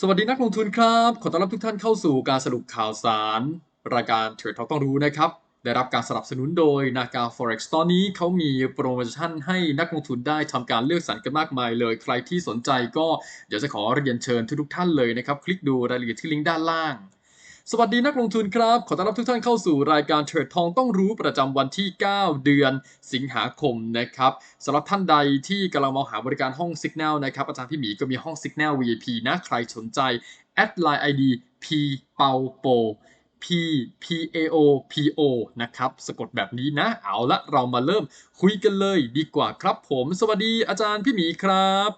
สวัสดีนักลงทุนครับ ขอต้อนรับทุกท่านเข้าสู่การสรุปข่าวสาร รายการเทรดทต้องรู้นะครับ ได้รับการสนับสนุนโดยนาคา Forex ตอนนี้เขามีโปรโมชั่นให้นักลงทุนได้ทำการเลือกสรรกันมากมายเลย ใครที่สนใจก็เดี๋ยวจะขอเรียนเชิญทุกทุกท่านเลยนะครับ คลิกดูรายละเอียดที่ลิงก์ด้านล่าง สวัสดีนักลงทุนครับ ขอต้อนรับทุกท่านเข้าสู่รายการเทรดทองต้องรู้ประจำวันที่ 9 เดือนสิงหาคมนะครับสำหรับท่านใดที่กำลังมองหาบริการห้อง Signal นะครับอาจารย์พี่หมีก็มีห้อง Signal VIP นะใครสนใจแอดไลน์ ID p p a o p o p p a o p o นะครับ สะกดแบบนี้นะ เอาละเรามาเริ่มคุยกันเลยดีกว่าครับผม สวัสดีอาจารย์พี่หมีครับ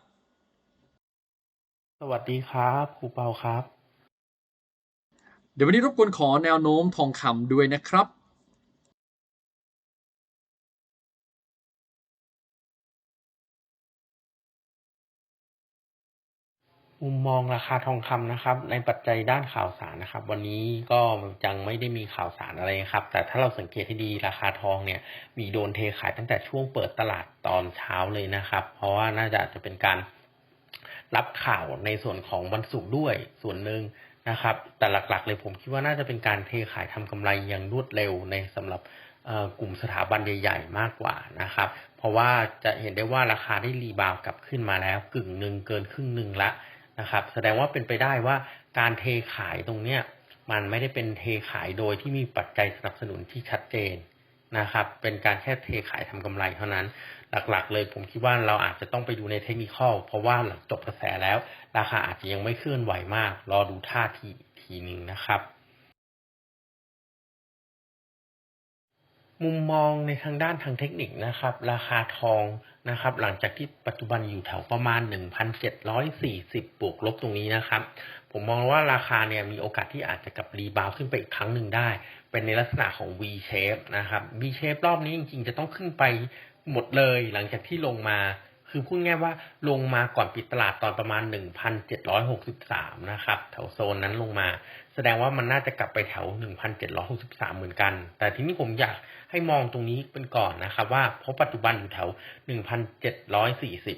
สวัสดีครับครูเปาครับ ดี๋ยววันนี้รบกวนขอแนวโน้มทองคำด้วยนะครับมุมมองราคาทองคำนะครับ ในปัจจัยด้านข่าวสารนะครับ วันนี้ก็ยังไม่ได้มีข่าวสารอะไรครับ แต่ถ้าเราสังเกตให้ดีราคาทองเนี่ย มีโดนเทขายตั้งแต่ช่วงเปิดตลาดตอนเช้าเลยนะครับ เพราะว่าน่าจะจะเป็นการรับข่าวในส่วนของวันศุกร์ด้วยส่วนหนึ่ง นะครับ แต่หลักๆ เลยผมคิดว่าน่าจะเป็นการเทขายทำกำไรอย่างรวดเร็วในสำหรับกลุ่มสถาบันใหญ่ ๆ มากกว่านะครับ เพราะว่าจะเห็นได้ว่าราคาได้รีบาวกลับขึ้นมาแล้วกึ่งหนึ่งเกินครึ่งหนึ่งละนะครับ แสดงว่าเป็นไปได้ว่าการเทขายตรงเนี้ยมันไม่ได้เป็นเทขายโดยที่มีปัจจัยสนับสนุนที่ชัดเจน นะครับ เป็นการแค่เทขายทำกำไรเท่านั้น หลักๆ เลยผมคิดว่าเราอาจจะต้องไปดูในเทคนิคอลเพราะว่าหลังจบกระแสแล้ว ราคาอาจจะยังไม่เคลื่อนไหวมาก รอดูท่าทีอีกทีหนึ่งนะครับ มุมมองในทางด้านทางเทคนิคนะครับ ราคาทองนะครับ หลังจากที่ปัจจุบันอยู่แถวประมาณ 1,740 บวกลบตรงนี้นะครับ ผมมองว่าราคาเนี่ยมีโอกาสที่อาจจะกลับรีบาวขึ้นไปอีกครั้งหนึ่งได้ เป็นในลักษณะของ V shape นะครับ V shape รอบนี้จริงๆจะต้องขึ้นไปหมดเลยหลังจากที่ลงมาคือพูดง่ายว่าลงมาก่อนปิดตลาดตอนประมาณ 1,763 นะครับ แถวโซนนั้นลงมา แสดงว่ามันน่าจะกลับไปแถว 1,763 เหมือนกัน แต่ทีนี้ผมอยากให้มองตรงนี้เป็นก่อนนะครับ ว่าเพราะปัจจุบันอยู่แถว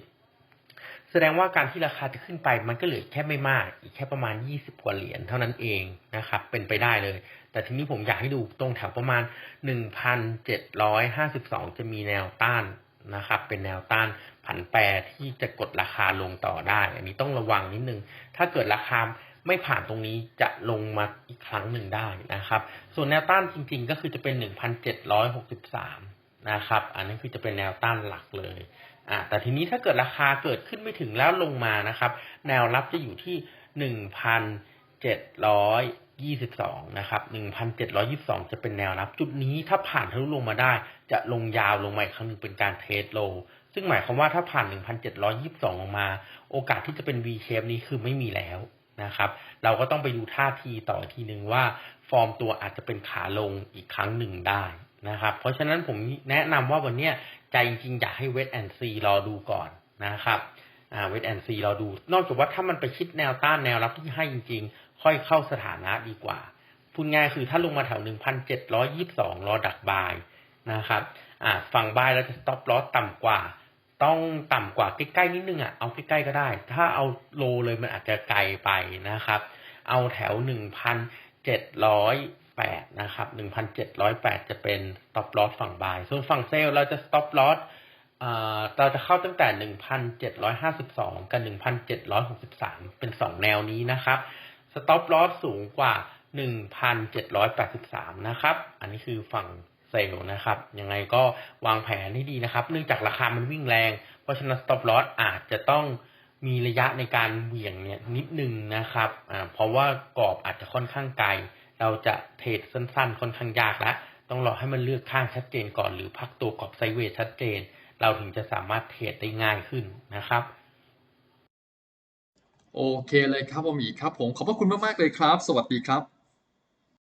1,740 แสดงว่าการที่ราคาจะขึ้นไปมันก็เหลือแค่ไม่มาก อีกแค่ประมาณ 20 กว่าเหรียญเท่านั้นเองนะครับ เป็นไปได้เลย แต่ทีนี้ผมอยากให้ดูตรงแถวประมาณ 1,752 จะมีแนวต้านนะครับ เป็นแนวต้านผันแปรที่จะกดราคาลงต่อได้ อันนี้ต้องระวังนิดนึง ถ้าเกิดราคา ไม่ผ่านตรงนี้จะลงมาอีกครั้งหนึ่งได้นะครับ ส่วนแนวต้านจริง ๆ ก็คือจะเป็น 1,763 นะครับ อันนี้นคือจะเป็นแนวต้านหลักเลยอ่าแต่ทีนี้ถ้าเกิดราคาเกิดขึ้นไม่ถึงแล้วลงมานะครับ แนวรับจะอยู่ที่ 1,722นะครับ1,722 จะเป็นแนวรับ จุดนี้ถ้าผ่านทะลุลงมาได้ จะลงยาวลงมาอีกครั้งหนึ่งเป็นการเทสโล ซึ่งหมายความว่าถ้าผ่าน 1,722 ลงมา โอกาสที่จะเป็น V shape นี้คือไม่มีแล้ว นะครับ เราก็ต้องไปดูท่าทีต่ออีกทีหนึ่งว่า ฟอร์มตัวอาจจะเป็นขาลงอีกครั้งหนึ่งได้นะครับ เพราะฉะนั้นผมแนะนำว่าวันนี้ใจจริงอยากให้เวทแอนซีรอดูก่อนนะครับเวทแอนซีรอดู นอกจากว่าถ้ามันไปชิดแนวต้านแนวรับที่ให้จริง ๆ ค่อยเข้าสถานะดีกว่าพูดง่ายคือถ้าลงมาแถว 1,722 รอดักบายนะครับ อ่า ฝั่งบายเราจะ stop loss ต่ำกว่า ต้องต่ำกว่าใกล้ๆนิดนึงอะเอาใกล้ๆก็ได้ ถ้าเอาโลเลยมันอาจจะไกลไปนะครับ เอาแถว1,708นะครับ1,708จะเป็น stop loss ฝั่งบาย ส่วนฝั่งเซลเราจะ stop loss อ่าเราจะเข้าตั้งแต่ 1,752 กับ 1,763 เป็น 2 แนวนี้นะครับ stop loss สูงกว่า 1,783 นะครับ อันนี้คือฝั่ง เซลล์นะครับ ยังไงก็วางแผนให้ดีนะครับ เนื่องจากราคามันวิ่งแรง เพราะฉะนั้น stop loss อาจจะต้องมีระยะในการเหวี่ยงเนี่ยนิดนึงนะครับอ่าเพราะว่ากรอบอาจจะค่อนข้างไกล เราจะเทรดสั้นๆ ค่อนข้างยากแล้วต้องรอให้มันเลือกข้างชัดเจนก่อนหรือพักตัวกรอบไซเวชัดเจน เราถึงจะสามารถเทรดได้ง่ายขึ้นนะครับโอเคเลยครับผมอีกครับผมขอบพระคุณมากๆเลยครับ สวัสดีครับ